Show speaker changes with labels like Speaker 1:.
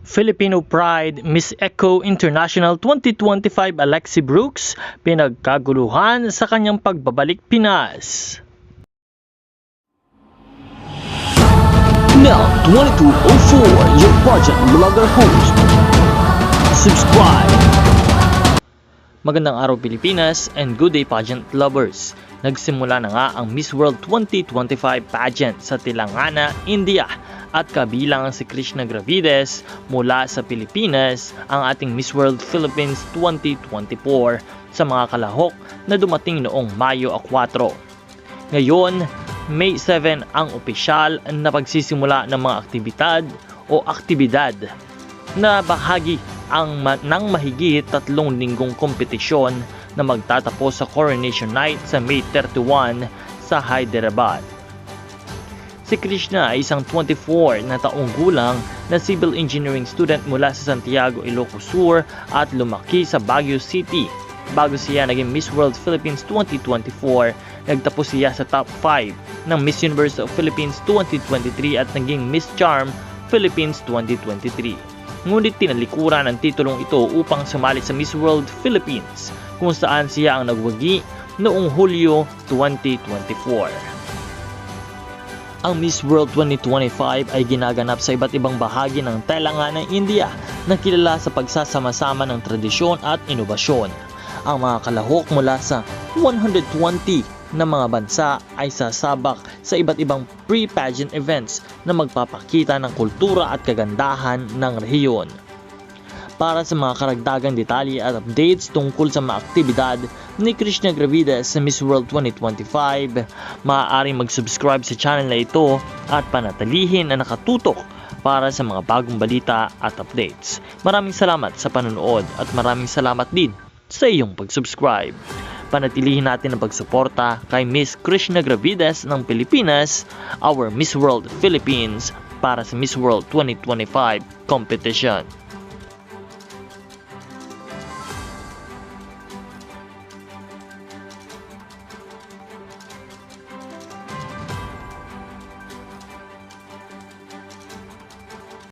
Speaker 1: Filipino Pride Miss Echo International 2025 Alexi Brooks pinagkaguluhan sa kanyang pagbabalik Pinas.
Speaker 2: Now, 2204, your budget blogger host. Subscribe.
Speaker 1: Magandang araw Pilipinas and good day pageant lovers. Nagsimula na nga ang Miss World 2025 pageant sa Telangana, India at kabilang si Krishna Gravides mula sa Pilipinas ang ating Miss World Philippines 2024 sa mga kalahok na dumating noong Mayo 4. Ngayon, May 7 ang opisyal na pagsisimula ng mga aktibidad o aktibidad na bahagi ang ma- ng mahigit tatlong linggong kompetisyon na magtatapos sa Coronation Night sa May 31 sa Hyderabad. Si Krishna ay isang 24 na taong gulang na civil engineering student mula sa Santiago, Ilocos Sur at lumaki sa Baguio City. Bago siya naging Miss World Philippines 2024, nagtapos siya sa top 5 ng Miss Universe of Philippines 2023 at naging Miss Charm Philippines 2023 ngunit tinalikuran ang titulong ito upang sumali sa Miss World Philippines kung saan siya ang nagwagi noong Hulyo 2024. Ang Miss World 2025 ay ginaganap sa iba't ibang bahagi ng Telangana, India na kilala sa pagsasama-sama ng tradisyon at inobasyon. Ang mga kalahok mula sa 120 na mga bansa ay sasabak sa iba't ibang pre-pageant events na magpapakita ng kultura at kagandahan ng rehiyon. Para sa mga karagdagang detalye at updates tungkol sa mga aktibidad ni Krishna Gravides sa Miss World 2025, maaaring mag-subscribe sa channel na ito at panatilihin na nakatutok para sa mga bagong balita at updates. Maraming salamat sa panonood at maraming salamat din sa iyong pag-subscribe panatilihin natin ang pagsuporta kay Miss Krishna Gravides ng Pilipinas, our Miss World Philippines para sa Miss World 2025 competition.